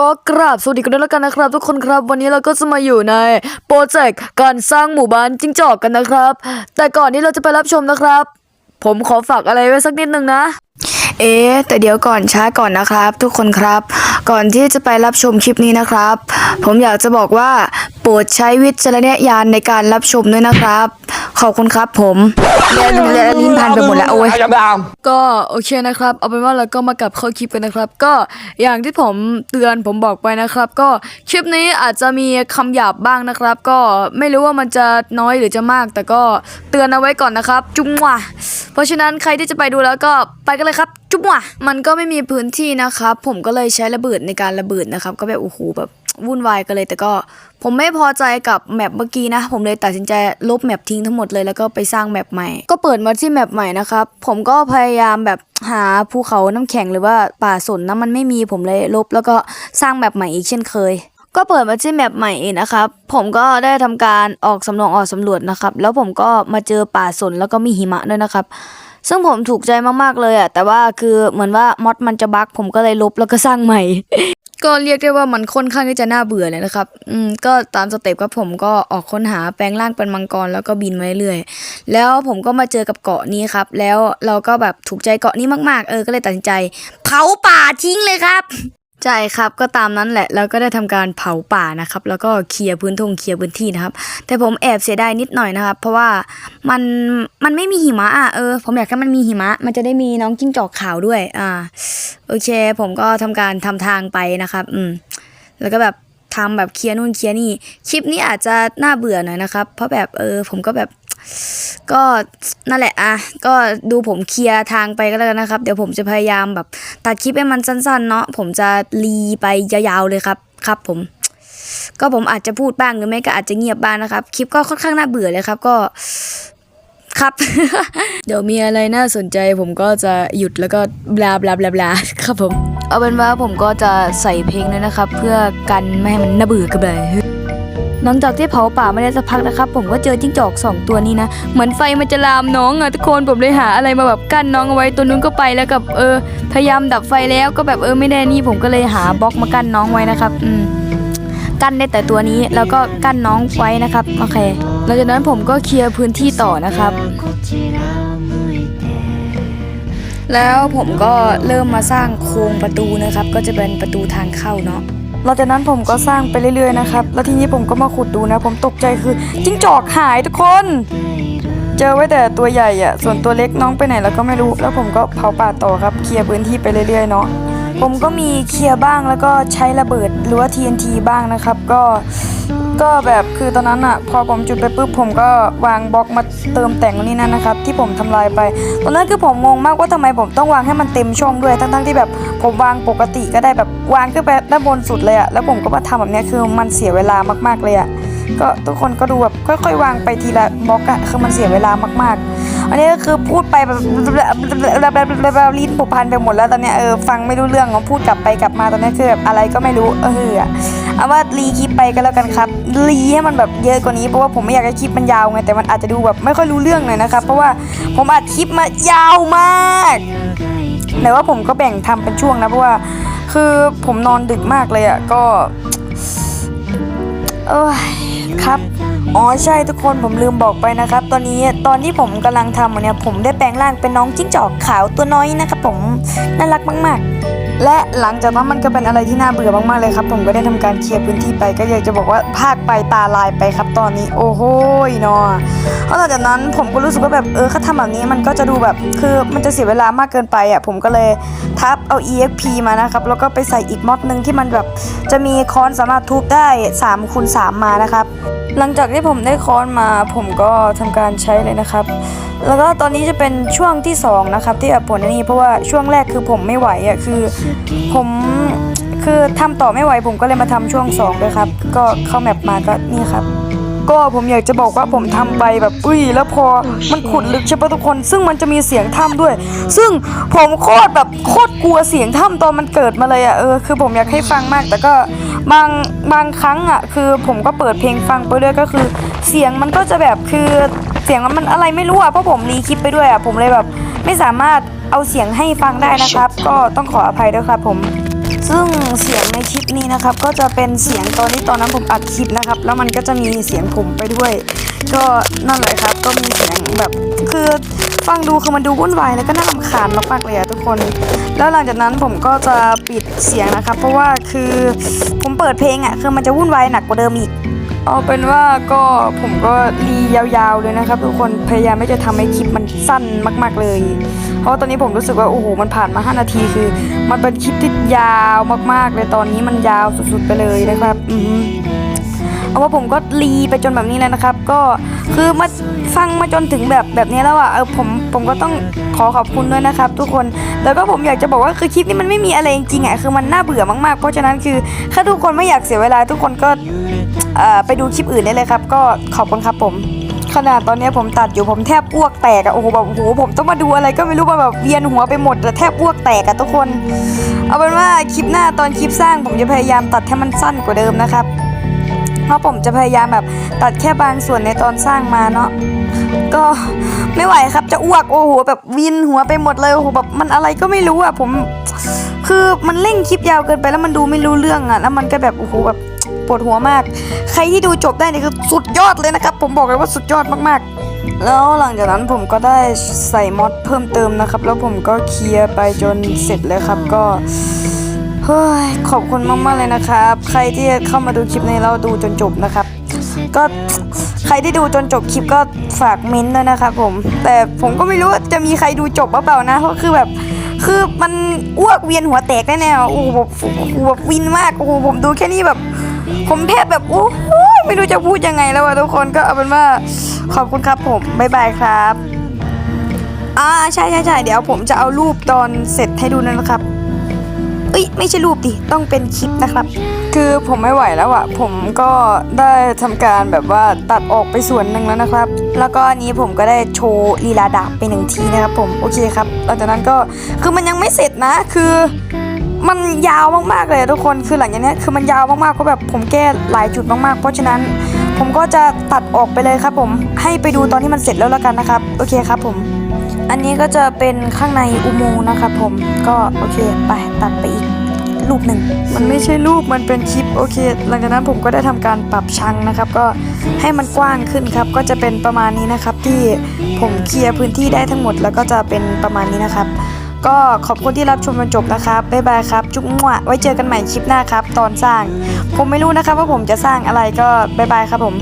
ก็กราบสวัสดีกันด้วยแล้วกันนะครับ ทุกคนครับวันนี้เราก็จะมาอยู่ในโปรเจกต์การสร้างหมู่บ้านจิ้งจอกกันนะครับ แต่ก่อนที่เราจะไปรับชมนะครับ ผมขอฝากอะไรไว้สักนิดนึงนะ เอ๊ะแต่เดี๋ยวก่อนช้าก่อนนะครับ ทุกคนครับ ก่อนที่จะไปรับชมคลิปนี้นะครับ ผมอยากจะบอกว่า โปรดใช้วิจารณญาณในการรับชมด้วยนะครับ ขอบคุณครับผมและลิ้นพันไปหมดแล้วโอ้ย ก็โอเคนะครับ เอาเป็นว่าเราก็มากลับเข้าคลิปกันนะครับ ก็อย่างที่ผมเตือนผมบอกไปนะครับ ก็คลิปนี้อาจจะมีคำหยาบบ้างนะครับ ก็ไม่รู้ว่ามันจะน้อยหรือจะมาก แต่ก็เตือนเอาไว้ก่อนนะครับ จุ๊มว่ะเพราะฉะนั้นใครที่จะไปดูแล้วก็ไปกันเลยครับ จุ๊มว่ะมันก็ไม่มีพื้นที่นะครับ ผมก็เลยใช้ระเบิดในการระเบิดนะครับ ก็แบบโอ้โหแบบ วุ่นวายกันเลย แต่ก็ผมไม่พอใจกับแมปเมื่อกี้นะ ผมเลยตัดสินใจลบแมปทิ้งทั้งหมดเลยแล้วก็ไปสร้างแมปใหม่ ก็เปิดมาที่แมปใหม่นะครับ ผมก็พยายามแบบหาภูเขาน้ำแข็งหรือว่าป่าสนนะมันไม่มีผมเลยลบ แล้วก็สร้างแมปใหม่อีกเช่นเคยก็เปิดมาที่แมปใหม่เองนะครับ ผมก็ได้ทำการออกสำรวจออกสำรวจนะครับ แล้วผมก็มาเจอป่าสนแล้วก็มีหิมะด้วยนะครับ ซึ่งผมถูกใจมากๆเลยอะแต่ว่าคือเหมือนว่ามอดมันจะบั๊กผมก็เลยลบแล้วก็สร้างใหม่ ก็เรียกได้ว่ามันค่อนข้างที่จะน่าเบื่อเลยนะครับ อืม ก็ตามสเต็ปครับผมก็ออกค้นหาแปลงร่างเป็นมังกรแล้วก็บินมาเรื่อยๆ แล้วผมก็มาเจอกับเกาะนี้ครับ แล้วเราก็แบบถูกใจเกาะนี้มากๆ เออ ก็เลยตัดสินใจ เผาป่าทิ้งเลยครับ ใช่ครับก็ตามนั้นแหละแล้วก็ได้ทำการเผาป่านะครับ แล้วก็เคลียร์พื้นทงเคลียร์พื้นที่นะครับ แต่ผมแอบเสียดายนิดหน่อยนะครับ เพราะว่ามันมันไม่มีหิมะอะเออผมอยากให้มันมีหิมะ มันจะได้มีน้องจิ้งจอกขาวด้วยอ่าโอเค ผมก็ทำการทำทางไปนะครับ อืมแล้วก็แบบทำแบบเคลียร์นู่นเคลียร์นี่คลิปนี้อาจจะน่าเบื่อหน่อยนะครับ เพราะแบบเออผมก็แบบ ก็นั่นแหละอะก็ดูผมเคลียร์ทางไปก็แล้วกันนะครับ เดี๋ยวผมจะพยายามแบบตัดคลิปให้มันสั้นๆ เนาะผมจะรีไปยาวๆเลยครับครับ ผม ก็ผมอาจจะพูดบ้างหรือไม่ก็อาจจะเงียบบ้างนะครับ คลิปก็ค่อนข้างน่าเบื่อเลยครับก็ครับ เดี๋ยวมีอะไรน่าสนใจผมก็จะหยุดแล้วก็บลาบลาบลาบลาครับผม เอาเป็นว่าผมก็จะใส่เพลงด้วยนะครับ เพื่อกันไม่ให้มันน่าเบื่อกันเลย หลังจากที่เผาป่าไม่ได้สักพักนะครับ ผมก็เจอจิ้งจอกสองตัวนี้นะ เหมือนไฟมันจะลามน้องอะทุกคนผมเลยหาอะไรมาแบบกั้นน้องเอาไว้ตัวนู้นก็ไปแล้วกับเออ พยายามดับไฟแล้วก็แบบเออไม่ได้นี่ผมก็เลยหาบล็อกมากั้นน้องไว้นะครับอืมกั้นได้แต่ตัวนี้แล้วก็กั้นน้องไว้นะครับโอเคหลังจากนั้นผมก็เคลียร์พื้นที่ต่อนะครับแล้วผมก็เริ่มมาสร้างโครงประตูนะครับ ก็จะเป็นประตูทางเข้าเนาะ หลังจากนั้นผมก็สร้างไปเรื่อยๆนะครับ แล้วทีนี้ผมก็มาขุดดูนะ ผมตกใจคือจิ้งจอกหายทุกคน เจอไว้แต่ตัวใหญ่อะส่วนตัวเล็กน้องไปไหนเราก็ไม่รู้ แล้วผมก็เผาป่าต่อครับ เคลียร์พื้นที่ไปเรื่อยๆเนาะ ผมก็มีเคลียร์บ้างแล้วก็ใช้ระเบิดหรือว่า TNT บ้างนะครับ ก็ ก็แบบคือตอนนั้นอะพอผมจุดไปปุ๊บผมก็วางบล็อกมาเติมแต่งนี่นั่นนะครับ ที่ผมทำลายไป ตอนนั้นคือผมงงมากว่าทำไมผมต้องวางให้มันเต็มช่องด้วย ทั้งๆที่แบบผมวางปกติก็ได้แบบวางขึ้นไปด้านบนสุดเลยอะแล้วผมก็มาทำแบบนี้คือมันเสียเวลามากๆเลยอะก็ทุกคนก็ดูแบบค่อยๆวางไปทีละบล็อกอะคือมันเสียเวลามากๆ อันนี้ก็คือพูดไปแบบแบบลิ้นผูกพันไปหมดแล้วตอนเนี้ยเออฟังไม่รู้เรื่องพูดกลับไปกลับมาตอนนี้คือแบบอะไรก็ไม่รู้เออ เอาว่ารีคลิปไปก็แล้วกันครับรีให้มันแบบเยอะกว่านี้เพราะว่าผมไม่อยากให้คลิปมันยาวไงแต่มันอาจจะดูแบบไม่ค่อยรู้เรื่องหน่อยนะครับ เพราะว่าผมอัดคลิปมายาวมากแต่ว่าผมก็แบ่งทำเป็นช่วงนะเพราะว่า คือผมนอนดึกมากเลยอะก็เอ้ยครับอ๋อใช่ทุกคนผมลืมบอกไปนะครับ ตอนนี้ตอนที่ผมกำลังทำเนี่ยผมได้แปลงร่างเป็นน้องจิ้งจอกขาวตัวน้อยนะครับผมน่ารักมาก ๆ และหลังจากนั้นมันก็เป็นอะไรที่น่าเบื่อมากๆเลยครับ ผมก็ได้ทำการเคลียร์พื้นที่ไปก็อยากจะบอกว่าภาคไปตาลายไปครับตอนนี้โอ้โหเนาะเพราะหลังจากนั้นผมก็รู้สึกว่าแบบเออเขาทำแบบนี้มันก็จะดูแบบคือมันจะเสียเวลามากเกินไปอะผมก็เลยทับเอา EXP มานะครับแล้วก็ไปใส่อีกม็อดหนึ่งที่มันแบบจะมีคอนสามารถทุบได้3คูณ3มานะครับหลังจากที่ผมได้ค้อนมาผมก็ทำการใช้เลยนะครับ แล้วก็ตอนนี้จะเป็นช่วงที่สองนะครับที่แบบผลนี้เพราะว่าช่วงแรกคือผมไม่ไหวอะคือผมคือทำต่อไม่ไหวผมก็เลยมาทำช่วงสองด้วยครับ ก็เข้าแมปมาก็นี่ครับ ก็ผมอยากจะบอกว่าผมทำไปแบบอุ้ยแล้วพอมันขุดลึกใช่ปะทุกคน ซึ่งมันจะมีเสียงถ้ำด้วย ซึ่งผมโคตรแบบโคตรกลัวเสียงถ้ำตอนมันเกิดมาเลยอะเออคือผมอยากให้ฟังมาก แต่ก็บางบางครั้งอะคือผมก็เปิดเพลงฟังไปด้วยก็คือ เสียงมันก็จะแบบคือ สียงมันอะไรไม่รู้อะเพราะผมรีคลิปไปด้วยอะผมเลยแบบ ไม่สามารถเอาเสียงให้ฟังได้นะครับ ก็ต้องขออภัยด้วยครับผม ซึ่งเสียงในคลิปนี้นะครับ ก็จะเป็นเสียงตอนที่ตอนนั้นผมอัดคลิปนะครับ แล้วมันก็จะมีเสียงผมไปด้วย ก็นั่นแหละครับ ก็มีเสียงแบบคือฟังดูคือมันดูวุ่นวายแล้วก็น่ารำคาญมากๆเลยอะทุกคน แล้วหลังจากนั้นผมก็จะปิดเสียงนะครับ เพราะว่าคือผมเปิดเพลงอะคือมันจะวุ่นวายหนักกว่าเดิมอีก เอาเป็นว่าก็ผมก็รียาวๆเลยนะครับ ทุกคนพยายามไม่จะทำให้คลิปมันสั้นมาก ๆเลย เพราะตอนนี้ผมรู้สึกว่าโอ้โหมันผ่านมา 5 นาทีคือ มันเป็นคลิปที่ยาวมากๆเลยตอนนี้มันยาวสุดๆไปเลยนะครับอืเอาว่าผมก็รีไปจนแบบนี้แล้วนะครับ ก็คือมาฟังมาจนถึงแบบแบบนี้แล้วอะเออผมผมก็ต้องขอขอบคุณด้วยนะครับ ทุกคนแล้วก็ผมอยากจะบอกว่าคือคลิปนี้มันไม่มีอะไรจริงๆอะคือมันน่าเบื่อมากๆ เพราะฉะนั้นคือถ้าทุกคนไม่อยากเสียเวลาทุกคนก็ ไปดูคลิปอื่นได้เลยครับ ก็ขอบคุณครับผม ขนาดตอนนี้ผมตัดอยู่ผมแทบอ้วกแตกอะโอ้โหแบบโอ้โหผมต้องมาดูอะไรก็ไม่รู้ว่าแบบเวียนหัวไปหมดแต่แทบอ้วกแตกอะทุกคน เอาเป็นว่าคลิปหน้าตอนคลิปสร้าง ผมจะพยายามตัดให้มันสั้นกว่าเดิมนะครับเพราะผมจะพยายามแบบตัดแค่บางส่วนในตอนสร้างมาเนาะก็ไม่ไหวครับจะอ้วกโอ้โหแบบวินหัวไปหมดเลยโอ้โหแบบมันอะไรก็ไม่รู้อะผม คือมันเร่งคลิปยาวเกินไปแล้วมันดูไม่รู้เรื่องอะแล้วมันก็แบบโอ้โหแบบ ปวดหัวมาก ใครที่ดูจบได้นี่คือสุดยอดเลยนะครับ ผมบอกเลยว่าสุดยอดมากๆ แล้วหลังจากนั้นผมก็ได้ใส่มอดเพิ่มเติมนะครับ แล้วผมก็เคลียร์ไปจนเสร็จเลยครับก็เฮ้ยขอบคุณมากๆเลยนะครับ ใครที่เข้ามาดูคลิปนี้แล้วดูจนจบนะครับ ก็ใครที่ดูจนจบคลิปก็ฝากเม้นต์ด้วยนะครับผม แต่ผมก็ไม่รู้ว่าจะมีใครดูจบหรือเปล่านะเพราะคือแบบคือมันอ้วกเวียนหัวแตกแน่ๆอะโอ้โหแบบโอ้โหแบบวินมาก โอ้โหผมดูแค่นี้แบบ ผมแทบแบบโอ้โหไม่รู้จะพูดยังไงแล้วอะทุกคนก็เอาเป็นว่าขอบคุณครับผมบ๊ายบายครับอ่าใช่ใช่ใช่เดี๋ยวผมจะเอารูปตอนเสร็จให้ดูนะครับเอ้ยไม่ใช่รูปดิต้องเป็นคลิปนะครับ คือผมไม่ไหวแล้วอะผมก็ได้ทำการแบบว่าตัดออกไปส่วนหนึ่งแล้วนะครับ แล้วก็อันนี้ผมก็ได้โชว์ลีลาดาบไปหนึ่งทีนะครับผมโอเคครับหลังจากนั้นก็คือมันยังไม่เสร็จนะคือ มันยาวมากๆเลยทุกคนคือหลังจากนี้คือมันยาวมากๆเพราะแบบผมแก้หลายจุดมากๆ เพราะฉะนั้นผมก็จะตัดออกไปเลยครับผมให้ไปดูตอนที่มันเสร็จแล้วล้วกันนะครับโอเคครับผมอันนี้ก็จะเป็นข้างในอุโมงค์นะครับผมก็โอเคไปตัดไปอีกรูปหนึ่งมันไม่ใช่รูปมันเป็นคลิปโอเค หลังจากนั้นผมก็ได้ทำการปรับชังนะครับ ก็ให้มันกว้างขึ้นครับ ก็จะเป็นประมาณนี้นะครับที่ผมเคลียร์พื้นที่ได้ทั้งหมด แล้วก็จะเป็นประมาณนี้นะครับ ก็ขอบคุณที่รับชมจนจบนะครับบ๊ายบายครับ จุ๊บมั่วไว้เจอกันใหม่คลิปหน้าครับ ตอนสร้าง ผมไม่รู้นะครับว่าผมจะสร้างอะไรก็บ๊ายบายครับผม